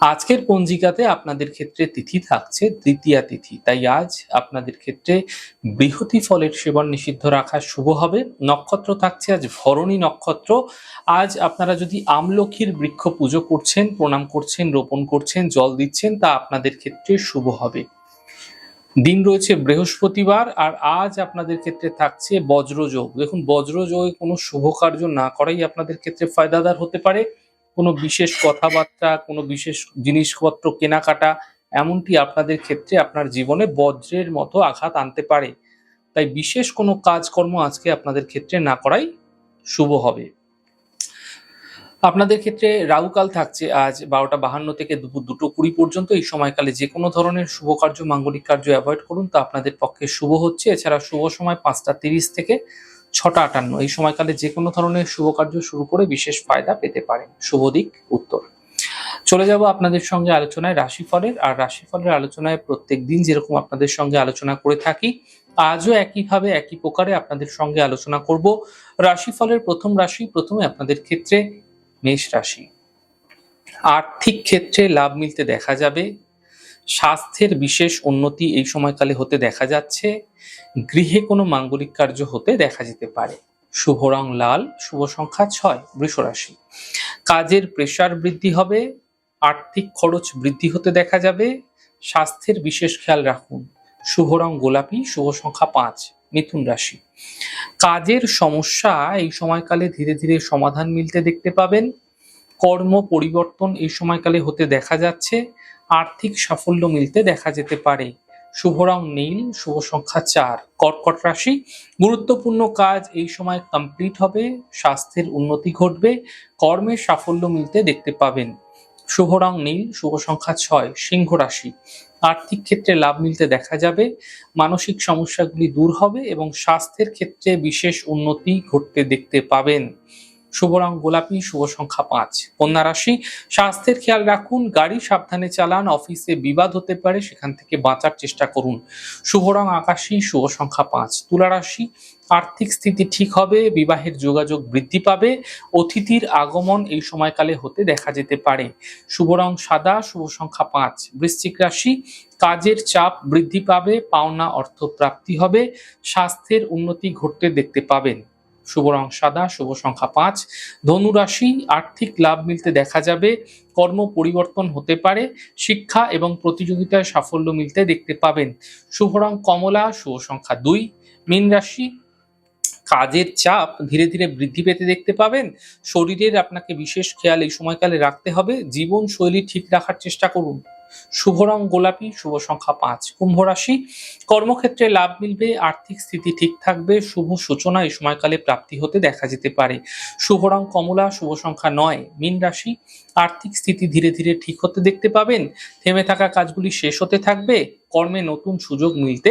আজকের পঞ্জিকাতে আপনাদের ক্ষেত্রে তিথি থাকছে তৃতীয়া তিথি। তাই আজ আপনাদের ক্ষেত্রে বৃহতি ফলের সেবন নিষিদ্ধ রাখা শুভ হবে। নক্ষত্র থাকছে আজ ভরণী নক্ষত্র। আজ আপনারা যদি আমলক্ষীর বৃক্ষ পুজো করছেন, প্রণাম করছেন, রোপণ করছেন, জল দিচ্ছেন, তা আপনাদের ক্ষেত্রে শুভ হবে। দিন রয়েছে বৃহস্পতিবার আর আজ আপনাদের ক্ষেত্রে থাকছে বজ্রযোগ। দেখুন, বজ্রযোগে কোনো শুভ কার্য না করাই আপনাদের ক্ষেত্রে ফায়দাদার হতে পারে। কোনো বিশেষ কথাবার্তা, কোনো বিশেষ জিনিসপত্র কেনাকাটা এমনটি আপনাদের ক্ষেত্রে আপনার জীবনে বজ্রের মতো আঘাত আনতে পারে। তাই বিশেষ কোনো কাজকর্ম আজকে আপনাদের ক্ষেত্রে না করাই শুভ হবে। আপনাদের ক্ষেত্রে রাহুকাল থাকছে। আজ বারোটা বাহান্ন থেকে দুপুর দুটো কুড়ি পর্যন্ত এই সময়কালে যে কোনো ধরনের শুভ কার্য, মাঙ্গলিক কার্য অ্যাভয়েড করুন। তা আপনাদের পক্ষে শুভ হচ্ছে। এছাড়া শুভ সময় পাঁচটা তিরিশ থেকে ছটা আটান্ন। এই সময়কালে যে কোনো ধরনের শুভ কার্য শুরু করে বিশেষ ফায়দা পেতে পারেন। শুভ দিক, উত্তর। চলে যাব আপনাদের সঙ্গে আলোচনায় রাশিফলের। আর রাশিফলের আলোচনায় প্রত্যেক দিন যেরকম আপনাদের সঙ্গে আলোচনা করে থাকি, আজও একইভাবে একই প্রকারে আপনাদের সঙ্গে আলোচনা করব। রাশিফলের প্রথম রাশি, প্রথমে আপনাদের ক্ষেত্রে মেষ রাশি। আর্থিক ক্ষেত্রে লাভ মিলতে দেখা যাবে। স্বাস্থ্যের বিশেষ উন্নতি এই সময়কালে হতে দেখা যাচ্ছে। গৃহে কোনো মাঙ্গলিক কার্য হতে দেখা যেতে পারে। শুভ রং লাল, শুভ সংখ্যা ছয়, বৃষ রাশি। কাজের প্রেশার বৃদ্ধি হবে, আর্থিক খরচ বৃদ্ধি হতে দেখা যাবে, স্বাস্থ্যের বিশেষ খেয়াল রাখুন। শুভ রং গোলাপি, শুভ সংখ্যা পাঁচ, মিথুন রাশি। কাজের সমস্যা এই সময়কালে ধীরে ধীরে সমাধান মিলতে দেখতে পাবেন। কর্ম পরিবর্তন এই সময়কালে হতে দেখা যাচ্ছে। আর্থিক সাফল্য মিলতে দেখা যেতে পারে। শুভ রং নীল, শুভ সংখ্যা চার। কর্কট রাশি, গুরুত্বপূর্ণ কাজ এই সময় কমপ্লিট হবে, স্বাস্থ্যের উন্নতি ঘটবে কর্মের সাফল্য মিলতে দেখতে পাবেন। শুভ রং নীল, শুভ সংখ্যা ছয়, সিংহ রাশি। আর্থিক ক্ষেত্রে লাভ মিলতে দেখা যাবে, মানসিক সমস্যাগুলি দূর হবে এবং স্বাস্থ্যের ক্ষেত্রে বিশেষ উন্নতি ঘটতে দেখতে পাবেন। শুভ রং গোলাপি, শুভ সংখ্যা পাঁচ। কন্যা রাশি, স্বাস্থ্যের খেয়াল রাখুন, গাড়ি সাবধানে চালান, অফিসে বিবাদ হতে পারে, সেখান থেকে বাঁচার চেষ্টা করুন। শুভ রং আকাশী, শুভ সংখ্যা পাঁচ। তুলা রাশি, আর্থিক স্থিতি ঠিক হবে, বিবাহের যোগাযোগ বৃদ্ধি পাবে, অতিথির আগমন এই সময়কালে হতে দেখা যেতে পারে। শুভ রং সাদা, শুভ সংখ্যা পাঁচ। বৃশ্চিক রাশি, কাজের চাপ বৃদ্ধি পাবে, পাওনা অর্থ প্রাপ্তি হবে, স্বাস্থ্যের উন্নতি ঘটতে দেখতে পাবেন। শুভ রং সাদা, শুভ সংখ্যা পাঁচ। ধনু রাশি, আর্থিক লাভ মিলতে দেখা যাবে, কর্ম পরিবর্তন হতে পারে, শিক্ষা এবং প্রতিযোগিতায় সাফল্য মিলতে দেখতে পাবেন। শুভ রং কমলা, শুভ সংখ্যা দুই। মীন রাশি, কাজের চাপ ধীরে ধীরে বৃদ্ধি পেতে দেখতে পাবেন। শরীরের আপনাকে বিশেষ খেয়াল এই সময়কালে রাখতে হবে। জীবন শৈলী ঠিক রাখার চেষ্টা করুন। শুভ রং গোলাপি, শুভ সংখ্যা পাঁচ কুম্ভ রাশি। কর্মক্ষেত্রে লাভ মিলবে, আর্থিক স্থিতি ঠিক থাকবে, শুভ সূচনা এই সময়কালে প্রাপ্তি হতে দেখা যেতে পারে। শুভ রং কমলা, শুভ সংখ্যা নয় মীন রাশি। আর্থিক স্থিতি ধীরে ধীরে ঠিক হতে দেখতে পাবেন। থেমে থাকা কাজগুলি শেষ হতে থাকবে। কর্মে নতুন সুযোগ মিলতে